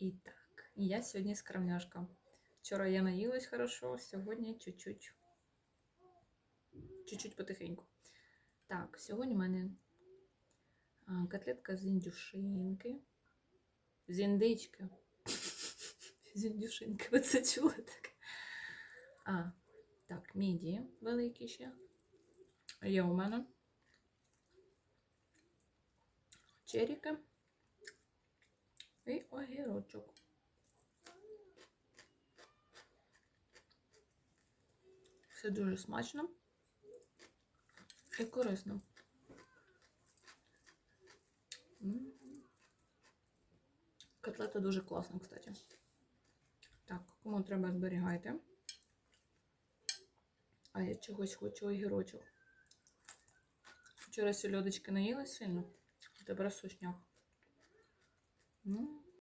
І так, я сьогодні скромняшка. Вчора я наїлась хорошо, сьогодні чуть-чуть. Чуть-чуть потихеньку. Так, сьогодні в мене котлетка з індюшинки. З індички. З індюшинки. Ви це чули так? А, так, міді великі ще. Є у мене. Черіки. І огірочок. Все дуже смачно і корисно. Котлета дуже класна, кстати. Так, кому треба зберігайте. А я чогось хочу огірочок. Вчора сільодочки наїла сильно. Тепер сушняк.